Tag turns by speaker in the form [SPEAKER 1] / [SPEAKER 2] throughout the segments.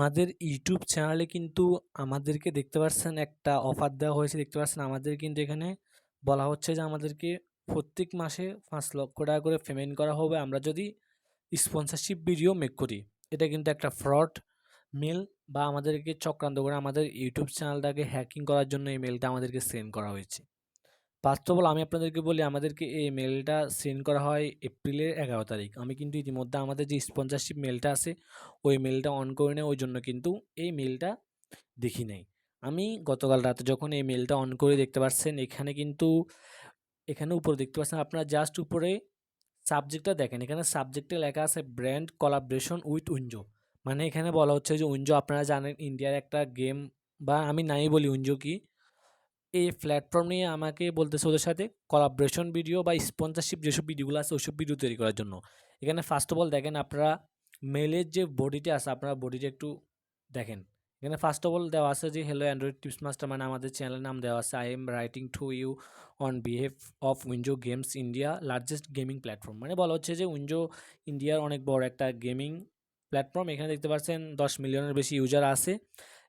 [SPEAKER 1] আমাদের ইউটিউব চ্যানেলে কিন্তু আমাদেরকে দেখতে পাচ্ছেন একটা অফার দেওয়া হয়েছে। দেখতে পাচ্ছেন আমাদের কিন্তু এখানে বলা হচ্ছে যে আমাদেরকে প্রত্যেক মাসে পাঁচ লক্ষ টাকা করে পেমেন্ট করা হবে। আমরা যদি স্পন্সরশিপ ভিডিও মেক করি, এটা কিন্তু একটা ফ্রড মেল বা আমাদেরকে চক্রান্ত করে আমাদের ইউটিউব চ্যানেলটাকে হ্যাকিং করার জন্য এই মেলটা আমাদেরকে সেন্ড করা হয়েছে। ফার্স্ট অফ অল আমি আপনাদেরকে বলি, আমাদেরকে এই মেলটা সেন্ড করা হয় এপ্রিলের এগারো তারিখ। আমি কিন্তু ইতিমধ্যে আমাদের যে স্পন্সরশিপ মেলটা আছে, ওই মেলটা অন করে নেয় ওই জন্য কিন্তু এই মেলটা দেখি নাই। আমি গতকাল রাতে যখন এই মেলটা অন করে দেখতে পাচ্ছেন এখানে কিন্তু, এখানে উপরে দেখতে পাচ্ছেন, আপনারা জাস্ট উপরে সাবজেক্টটা দেখেন। এখানে সাবজেক্টে লেখা আছে ব্র্যান্ড কলাবরেশন উইথ উইঞ্জো মানে এখানে বলা হচ্ছে যে উইঞ্জো আপনারা জানেন ইন্ডিয়ার একটা গেম বা আমি নাই বলি উইঞ্জো কি। এই প্ল্যাটফর্ম নিয়ে আমাকে বলতেছে ওদের সাথে কলাবরেশন ভিডিও বা স্পন্সারশিপ যেসব ভিডিওগুলো আছে, ওইসব ভিডিও তৈরি করার জন্য। এখানে ফার্স্ট অফ অল দেখেন আপনারা মেলের যে বডিটা আছে, আপনারা বডিটা একটু দেখেন। এখানে ফার্স্ট অফ অল দেওয়া আছে যে হ্যালো অ্যান্ড্রয়েড টিপস মাস্টার মানে আমাদের চ্যানেলের নাম দেওয়া আছে। I am writing to you on behalf of WinZO games India largest gaming platform মানে বলা হচ্ছে যে উইঞ্জো ইন্ডিয়ার অনেক বড় একটা গেমিং প্ল্যাটফর্ম এখানে দেখতে পাচ্ছেন দশ মিলিয়নের বেশি ইউজার আছে।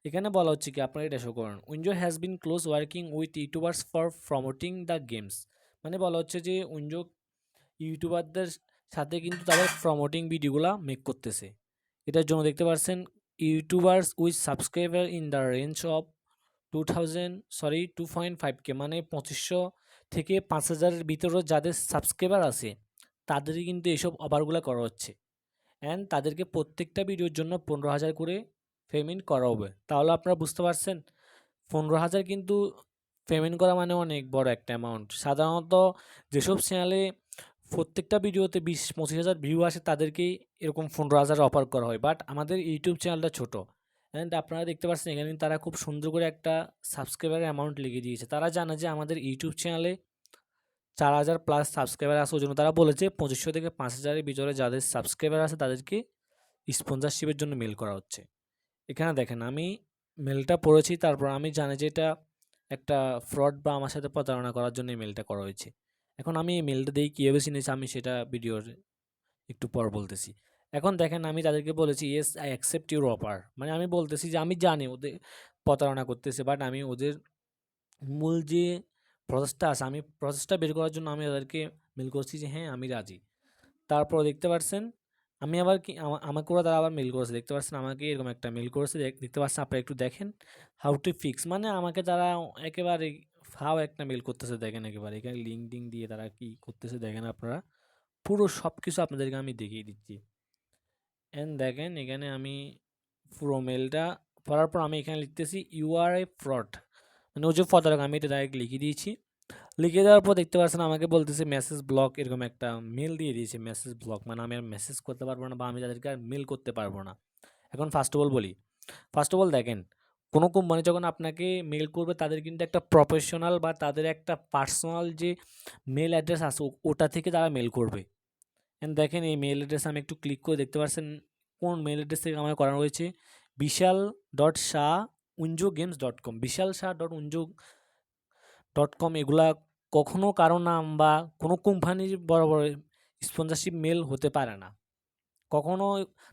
[SPEAKER 1] এখানে বলা হচ্ছে কি, আপনারা এটা শো করেন। WinZO has been close working with YouTubers for promoting the games মানে বলা হচ্ছে যে উইঞ্জো ইউটিউবারদের সাথে কিন্তু তাদের প্রমোটিং ভিডিওগুলো মেক করতেছে। এটার জন্য দেখতে পাচ্ছেন YouTubers with subscriber in the range of two thousand sorry two point five K মানে পঁচিশশো থেকে পাঁচ হাজারের ভিতরে যাদের সাবস্ক্রাইবার আছে, তাদেরই কিন্তু এইসব অফারগুলো করা হচ্ছে। অ্যান্ড তাদেরকে প্রত্যেকটা ভিডিওর জন্য পনেরো হাজার করে পেমেন্ট করা হবে। তাহলে আপনারা বুঝতে পারছেন, পনেরো হাজার কিন্তু পেমেন্ট করা মানে অনেক বড় একটা অ্যামাউন্ট সাধারণত যেসব চ্যানেলে প্রত্যেকটা ভিডিওতে বিশ, পঁচিশ হাজার ভিউ আসে, তাদেরকেই এরকম পনেরো হাজার অফার করা হয়। বাট আমাদের ইউটিউব চ্যানেলটা ছোটো। অ্যান্ড আপনারা দেখতে পাচ্ছেন, এখানে তারা খুব সুন্দর করে একটা সাবস্ক্রাইবার অ্যামাউন্ট লিখে দিয়েছে। তারা জানে যে আমাদের ইউটিউব চ্যানেলে চার হাজার প্লাস সাবস্ক্রাইবার আছে ওই জন্য তারা বলেছে, পঁচিশশো থেকে পাঁচ হাজারের ভিতরে যাদের সাবস্ক্রাইবার আছে, তাদেরকে স্পন্সরশিপের জন্য মেল করা হচ্ছে। এখানে দেখেন, আমি মেলটা পড়েছি, তারপর আমি জানি যে এটা একটা ফ্রড বা আমার সাথে প্রতারণা করার জন্য মেলটা করা হয়েছে। এখন আমি এই মেলটা দিয়ে কীভাবে চিনেছি, আমি সেটা ভিডিওর একটু পর বলতেছি। এখন দেখেন, আমি তাদেরকে বলেছি yes I accept your offer মানে আমি বলতেছি যে, আমি জানি ওদের প্রতারণা করতেছে বাট আমি ওদের মূল যে প্রসেসটা আছে, আমি প্রসেসটা বের করার জন্য আমি ওদেরকে মেল করছি যে হ্যাঁ আমি রাজি। তারপর দেখতে পাচ্ছেন আমি আবার কি আমাকে ওরা তারা আবার মেল করেছে। দেখতে পাচ্ছেন আমাকে এরকম একটা মেল করেছে। দেখতে পাচ্ছেন আপনারা একটু দেখেন। হাউ টু ফিক্স মানে আমাকে তারা একেবারে ফাও একটা মেল করতেছে দেখেন একেবারে। এখানে লিঙ্ক টিঙ্ক দিয়ে তারা কি করতেছে দেখেন আপনারা। পুরো সব কিছু আপনাদেরকে আমি দেখিয়ে দিচ্ছি। অ্যান্ড দেখেন এখানে আমি পুরো মেলটা পড়ার পর আমি এখানে লিখতেছি ইউ আর এ ফ্রড মানে ও যে ফটোটা আমি এটা ডাইরেক্ট লিখে দিয়েছি। লিখে দেওয়ার পর দেখতে পাচ্ছেন আমাকে বলতেছে মেসেজ ব্লক এরকম একটা মেল দিয়ে দিয়েছে মেসেজ ব্লক মানে আমি আর মেসেজ করতে পারব না বা আমি তাদেরকে আর মেল করতে পারব না। এখন ফার্স্ট অফ অল বলি ফার্স্ট অফ অল দেখেন, কোনো কোম্পানি যখন আপনাকে মেল করবে, তাদের কিন্তু একটা প্রফেশনাল বা তাদের একটা পার্সোনাল যে মেল অ্যাড্রেস আছে ওটা থেকে তারা মেল করবে। অ্যান্ড দেখেন এই মেল অ্যাড্রেস আমি একটু ক্লিক করে দেখতে পাচ্ছেন, কোন মেল অ্যাড্রেস থেকে আমার করানো হয়েছে? Vishal dot Shah WinZO games dot com Vishal Shah dot WinZO dot com এগুলা কখনো কারও নাম বা কোনো কোম্পানির বড় বড় স্পন্সরশিপ মেল হতে পারে না। কখনো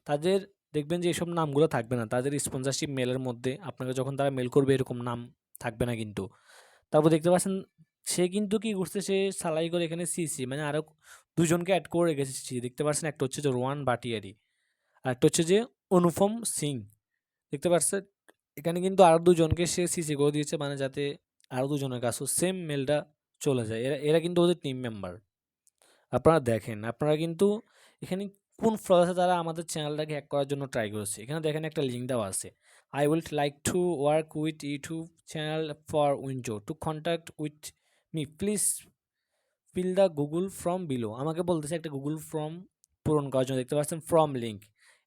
[SPEAKER 1] তাদের দেখবেন যে এসব নামগুলো থাকবে না, তাদের স্পন্সরশিপ মেলের মধ্যে আপনাকে যখন তারা মেল করবে এরকম নাম থাকবে না কিন্তু। তারপর দেখতে পাচ্ছেন, সে কিন্তু কি করছে, সে সালাই করে এখানে সিসি মানে আরও দুজনকে অ্যাড করে রেখেছি দেখতে পাচ্ছেন, একটা হচ্ছে যে রোয়ান বাটিয়ারি আর একটা হচ্ছে যে অনুপম সিং দেখতে পাচ্ছেন, এখানে কিন্তু আরও দুজনকে সে সিসি করে দিয়েছে মানে যাতে আরও দুজনের কাছেও সেম মেলটা চলে যায়। এরা এরা কিন্তু ওদের টিম মেম্বার আপনারা দেখেন, আপনারা কিন্তু এখানে কোন ফ্রসে তারা আমাদের চ্যানেলটাকে হ্যাক করার জন্য ট্রাই করেছে? এখানে দেখেন একটা লিঙ্ক দেওয়া আছে। I will like to work with YouTube channel for WinZO to contact with me please fill the Google form below আমাকে বলতেছে একটা গুগল ফর্ম পূরণ করার জন্য। দেখতে পাচ্ছেন ফর্ম লিঙ্ক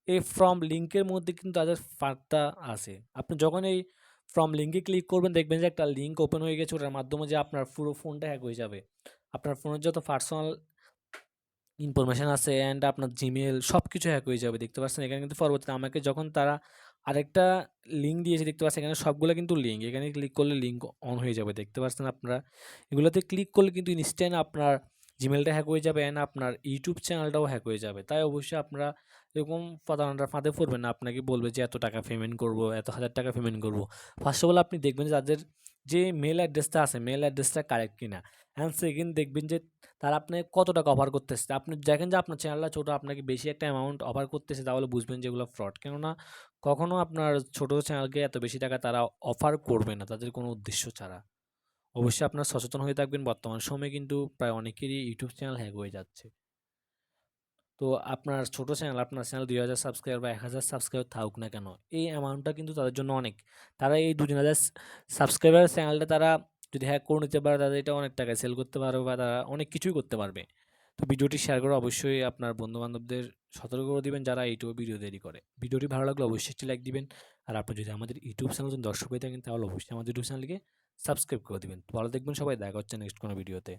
[SPEAKER 1] এই ফর্ম লিঙ্কের মধ্যে কিন্তু তাদের ফাঁকটা আছে। আপনি যখন এই ফ্রম লিঙ্কে ক্লিক করবেন, দেখবেন যে একটা লিঙ্ক ওপেন হয়ে গেছে, ওটার মাধ্যমে যে আপনার পুরো ফোনটা হ্যাক হয়ে যাবে। আপনার ফোনের যত পার্সোনাল ইনফরমেশান আছে অ্যান্ড আপনার জিমেল সব কিছু হ্যাক হয়ে যাবে, দেখতে পাচ্ছেন? এখানে কিন্তু পরবর্তীতে আমাকে যখন তারা আরেকটা লিঙ্ক দিয়েছে, দেখতে পাচ্ছেন? এখানে সবগুলো কিন্তু লিঙ্ক এখানে ক্লিক করলে লিঙ্ক অন হয়ে যাবে, দেখতে পাচ্ছেন আপনারা? এগুলোতে ক্লিক করলে কিন্তু ইনস্ট্যান্ট আপনার জিমেলটা হ্যাক হয়ে যাবে অ্যান্ড আপনার ইউটিউব চ্যানেলটাও হ্যাক হয়ে যাবে। তাই অবশ্যই আপনারা এরকম প্রতারণার ফাঁদে পড়বেন না। আপনাকে বলবে যে, এত টাকা পেমেন্ট করব, এত হাজার টাকা পেমেন্ট করব। ফার্স্ট অফ অল আপনি দেখবেন যে, তাদের যে মেল অ্যাড্রেসটা আছে মেল অ্যাড্রেসটা কারেক্ট কিনা। অ্যান্ড সেকেন্ড দেখবেন যে, তারা আপনি কত টাকা অফার করতেছে। আপনি দেখেন যে, আপনার চ্যানেলটা ছোটো, আপনাকে বেশি একটা অ্যামাউন্ট অফার করতেছে, তাহলে বুঝবেন যে, এগুলো ফ্রড কেননা, কখনো আপনার ছোটো চ্যানেলকে এত বেশি টাকা তারা অফার করবে না, তাদের কোনো উদ্দেশ্য ছাড়া। অবশ্যই আপনার সচেতন হয়ে থাকবেন। বর্তমান সময়ে কিন্তু প্রায় অনেকেরই ইউটিউব চ্যানেল হ্যাক হয়ে যাচ্ছে। তো আপনার ছোট চ্যানেল আপনার চ্যানেল দুই হাজার সাবস্ক্রাইবার বা এক হাজার সাবস্ক্রাইবার থাকুক না কেন, এই অ্যামাউন্টটা কিন্তু তাদের জন্য অনেক। তারা এই দু তিন হাজার সাবস্ক্রাইবার চ্যানেলটা তারা যদি হ্যাক করে নিতে পারে, তাদের এটা অনেক টাকায় সেল করতে পারবে বা তারা অনেক কিছুই করতে পারবে। তো ভিডিওটি শেয়ার করে অবশ্যই আপনার বন্ধুবান্ধবদের সতর্ক করে দিবেন যারা ইউটিউবে ভিডিও তৈরি করে। ভিডিওটি ভালো লাগলে অবশ্যই একটি লাইক দিবেন, আর আপনি যদি আমাদের ইউটিউব চ্যানেল দর্শক হয়ে থাকেন, তাহলে অবশ্যই আমাদের ইউটিউব চ্যানেলকে সাবস্ক্রাইব করে দিবেন। ভালো দেখবেন সবাই, দেখা হচ্ছে নেক্সট কোনো ভিডিওতে